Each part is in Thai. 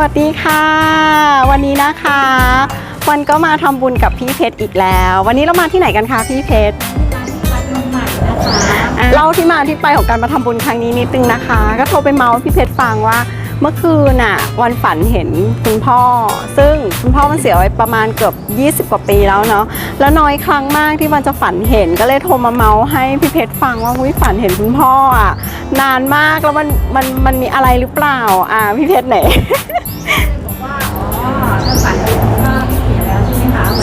วัสดีค่ะ วันนี้นะคะวันก็มาทำบุญกับพี่เพชรอีกแล้ว วันนี้เรามาที่ไหนกันคะพี่เพชรอะเล่าที่มาที่ไปของการมาทำบุญครั้งนี้นิดนึงนะคะ ก็โทรไปเมาส์พี่เพชรฟังว่า เมื่อคืนน่ะวันฝันเห็นคุณพ่อ ซึ่งคุณพ่อมันเสียไว้ประมาณเกือบ 20 กว่าปีแล้วเนาะแล้วน้อยครั้งมากที่วันจะฝันเห็นก็เลยโทรมาเมาส์ให้พี่เพชรฟังว่าอุ้ยฝันเห็นคุณพ่ออะนานมากแล้วมันมันมันมีอะไรหรือเปล่าอ่าพี่เพชรไหน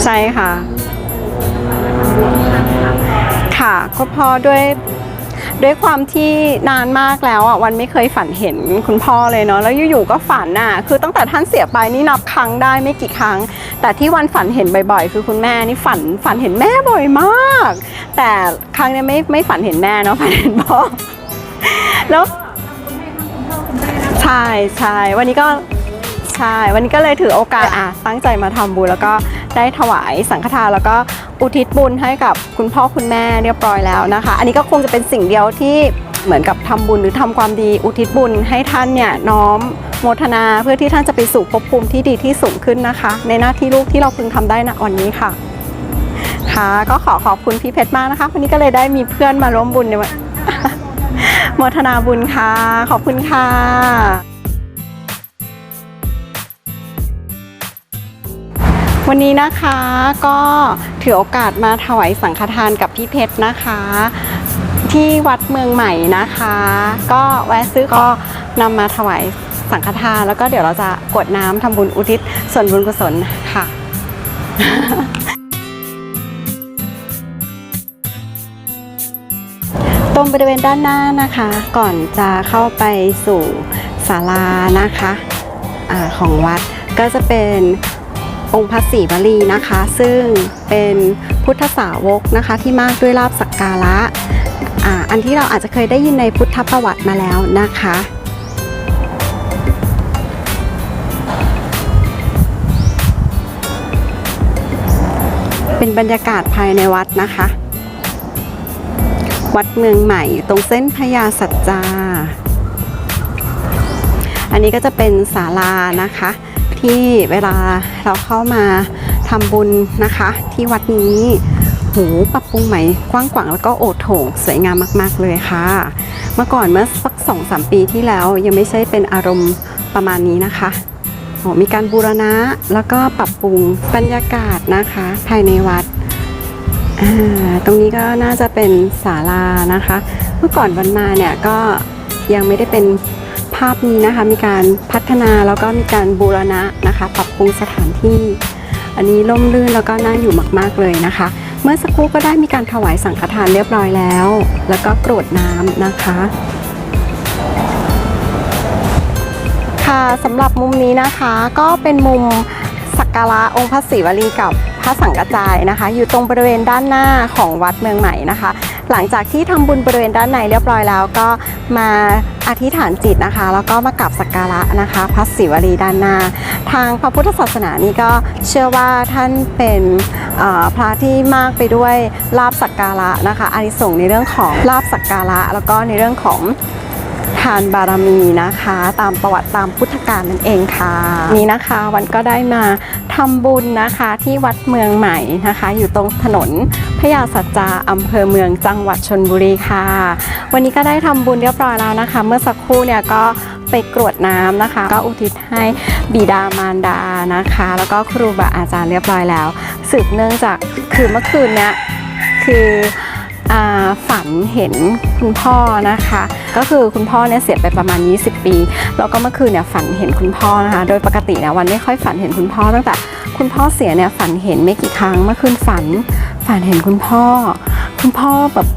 ใช่ค่ะ ค่ะก็เพอด้วยด้วยความที่นานมากแล้วอะวันไม่เคยฝันเห็นคุณพ่อเลยเนาะแล้วอยู่ๆก็ฝันน่ะคือตั้งแต่ท่านเสียไปนี่นับครั้งได้ไม่กี่ครั้ง แต่ที่วันฝันเห็นบ่อยๆ คือคุณแม่นี่ฝันฝันเห็นแม่บ่อยมาก แต่ครั้งเนี้ยไม่ไม่ฝันเห็นแม่เนาะฝันเห็นพ่อแล้วใช่ใช่วันนี้ก็ใช่วันนี้ก็เลยถือโอกาสอะตั้งใจมาทำบุญแล้วก็ ได้ถวายสังฆทานแล้วก็อุทิศบุญให้กับคุณพ่อคุณแม่เรียบร้อยแล้วนะคะ อันนี้ก็คงจะเป็นสิ่งเดียวที่เหมือนกับทำบุญหรือทำความดีอุทิศบุญให้ท่านเนี่ยน้อมโมทนาเพื่อที่ท่านจะไปสู่ภพภูมิที่ดีที่สูงขึ้นนะคะ ในหน้าที่ลูกที่เราพึงทำได้ณวันนี้ค่ะค่ะก็ขอขอบคุณพี่เพชรมากนะคะวันนี้ก็เลยได้มีเพื่อนมาร่วมบุญในวันโมทนาบุญค่ะ ขอบคุณค่ะ วันนี้นะคะก็ถือโอกาสมาถวายสังฆทานกับพี่เพชรนะคะ ที่วัดเมืองใหม่นะคะ ก็แวะซื้อก็นำมาถวายสังฆทานแล้วก็เดี๋ยวเราจะกดน้ำทำบุญอุทิศส่วนบุญกุศลค่ะ ตรงบริเวณด้านหน้านะคะ ก่อนจะเข้าไปสู่ศาลานะคะอของวัดก็จะเป็น องค์พระศรีวลีนะคะ ซึ่งเป็นพุทธสาวกนะคะที่มากด้วยลาบสักการะอ,าอันที่เราอาจจะเคยได้ยินในพุทธประวัติมาแล้วนะคะเป็นบรรยากาศภายในวัดนะคะ วัดเมืองใหม่อยู่ตรงเส้นพญาสัจจา อันนี้ก็จะเป็นศาลานะคะ ที่เวลาเราเข้ามาทำบุญนะคะ ที่วัดนี้หูปรับปรุงใหม่กว้างขวางแล้วก็โอโถงสวยงามมาก ๆ เลยค่ะ เมื่อก่อนเมื่อสักสองสามปีที่แล้วยังไม่ใช่เป็นอารมณ์ประมาณนี้นะคะโอ้มีการบูรณะแล้วก็ปรับปรุงบรรยากาศนะคะ ภายในวัด ตรงนี้ก็น่าจะเป็นศาลานะคะ เมื่อก่อนวันมาเนี่ยก็ยังไม่ได้เป็นาพนี้นะคะมีการพัฒนาแล้วก็มีการบูรณะนะคะ ปรับปรุงสถานที่ อันนี้ร่มรื่นแล้วก็น่าอยู่มากๆเลยนะคะ เมื่อสักครู่ก็ได้มีการถวายสังฆทานเรียบร้อยแล้ว แล้วก็กรวดน้ำนะคะค่ะสำหรับมุมนี้นะคะก็เป็นมุมสักการะองค์พระศิวลีกับพระสังกจายนะคะ อยู่ตรงบริเวณด้านหน้าของวัดเมืองใหม่นะคะ หลังจากที่ทำบุญบริเวณด้านในเรียบร้อยแล้วก็มาอธิษฐานจิตนะคะ แล้วก็มากราบสักการะนะคะพระศิวลีด้านหน้า ทางพระพุทธศาสนานี่ก็เชื่อว่าท่านเป็นพระที่มากไปด้วยลาบสักการะนะคะอานิสงส์ในเรื่องของลาบสักการะ แล้วก็ในเรื่องของ ทานบารมีนะคะ ตามประวัติตามพุทธกาลนั่นเองค่ะ นี่นะคะวันก็ได้มาทำบุญนะคะที่วัดเมืองใหม่นะคะ อยู่ตรงถนนพญาสัจจาอำเภอเมืองจังหวัดชนบุรีค่ะ วันนี้ก็ได้ทำบุญเรียบร้อยแล้วนะคะ เมื่อสักครู่เนี่ยก็ไปกรวดน้ำนะคะ ก็อุทิศให้บิดามารดานะคะ แล้วก็ครูบาอาจารย์เรียบร้อยแล้ว สืบเนื่องจากคือเมื่อคืนเนี้ยคือ ฝันเห็นคุณพ่อนะคะ ก็คือคุณพ่อเนี่ยเสียไปประมาณ 20 ปี แล้วก็เมื่อคืนเนี่ยฝันเห็นคุณพ่อนะคะ โดยปกติเนี่ยวันไม่ค่อยฝันเห็นคุณพ่อตั้งแต่คุณพ่อเสียเนี่ยฝันเห็นไม่กี่ครั้ง เมื่อคืนฝันฝันเห็นคุณพ่อ คุณพ่อแบบ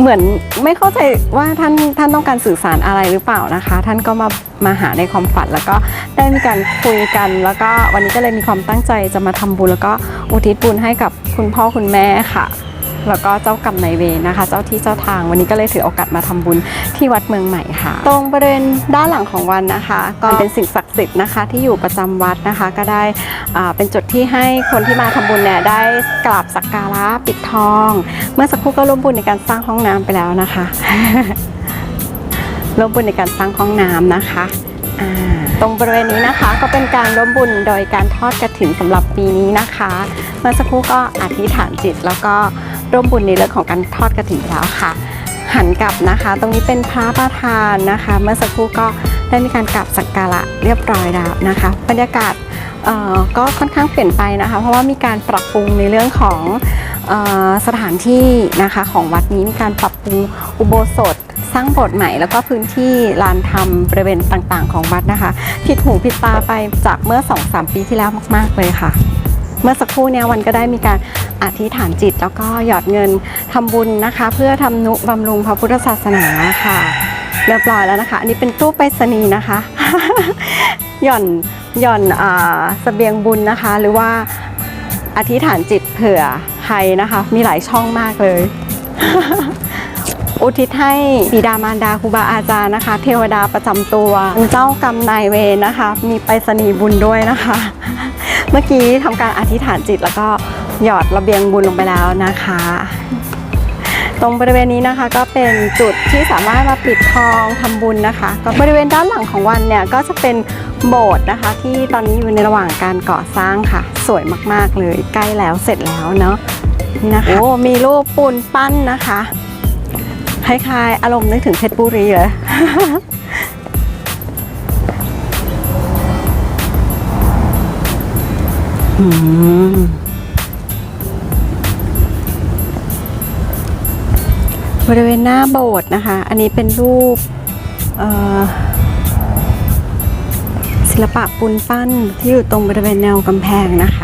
เหมือนไม่เข้าใจว่าท่านท่านต้องการสื่อสารอะไรหรือเปล่านะคะ ท่านก็มามาหาในความฝันแล้วก็ได้มีการคุยกัน แล้วก็วันนี้ก็เลยมีความตั้งใจจะมาทำบุญแล้วก็อุทิศบุญให้กับคุณพ่อคุณแม่ค่ะ แล้วก็เจ้ากรรมนายเวรนะคะ เจ้าที่เจ้าทางวันนี้ก็เลยถือโอกาสมาทำบุญที่วัดเมืองใหม่ค่ะ ตรงบริเวณด้านหลังของวันนะคะ ก็เป็นสิ่งศักดิ์สิทธิ์นะคะ ที่อยู่ประจำวัดนะคะ ก็ได้อ่าเป็นจุดที่ให้คนที่มาทำบุญเนี่ยได้กราบสักการะปิดทอง เมื่อสักครู่ก็ร่วมบุญในการสร้างห้องน้ำไปแล้วนะคะร่วมบุญในการสร้างห้องน้ำนะคะตรงบริเวณนี้นะคะก็เป็นการร่วมบุญโดยการทอดกระถิ่นสำหรับปีนี้นะคะ เมื่อสักครู่ก็อธิษฐานจิตแล้วก็ ร่วมบุญในเรื่องของการทอดกระถิ่นแล้วค่ะ หันกลับนะคะ ตรงนี้เป็นพระประธานนะคะ เมื่อสักครู่ก็ได้มีการกราบสักการะเรียบร้อยแล้วนะคะ บรรยากาศก็ค่อนข้างเปลี่ยนไปนะคะ เพราะว่ามีการปรับปรุงในเรื่องของออสถานที่นะคะของวัดนี้มีการปรับปรุงอุโบสถสร้างโบสถ์ใหม่ แล้วก็พื้นที่ลานธรรมบริเวณต่างๆ ของวัดนะคะ ผิดหูผิดตาไปจากเมื่อ 2-3 ปีที่แล้วมาก ๆ เลยค่ะ เมื่อสักครู่เนี้ยวันก็ได้มีการอธิษฐานจิต แล้วก็หยอดเงินทำบุญนะคะ เพื่อทำนุบำรุงพระพุทธศาสนาค่ะ เรียบร้อยแล้วนะคะ อันนี้เป็นตู้ไปรษณีย์นะคะ หย่อนหย่อนอ่าเสบียงบุญนะคะ หรือว่าอธิษฐานจิตเผื่อใครนะคะ มีหลายช่องมากเลย อุทิศให้บิดามารดาครูบาอาจารย์นะคะ เทวดาประจำตัวเจ้ากรรมนายเวรนะคะ มีไปรษณีย์บุญด้วยนะคะ เมื่อกี้ทำการอธิษฐานจิตแล้วก็หยอดระเบียงบุญลงไปแล้วนะคะ ตรงบริเวณนี้นะคะก็เป็นจุดที่สามารถมาปิดทองทำบุญนะคะ ก็บริเวณด้านหลังของวันเนี่ยก็จะเป็นโบสถ์นะคะ ที่ตอนนี้อยู่ในระหว่างการก่อสร้างค่ะ สวยมากๆเลยใกล้แล้วเสร็จแล้วเนาะนี่นะคะโอ้มีรูปปูนปั้นนะคะคล้ายๆอารมณ์นึกถึงเพชรบุรีเลย อืมบริเวณหน้าโบสถ์นะคะ อันนี้เป็นรูปศิลปะปูนปั้นที่อยู่ตรงบริเวณแนวกำแพงนะคะ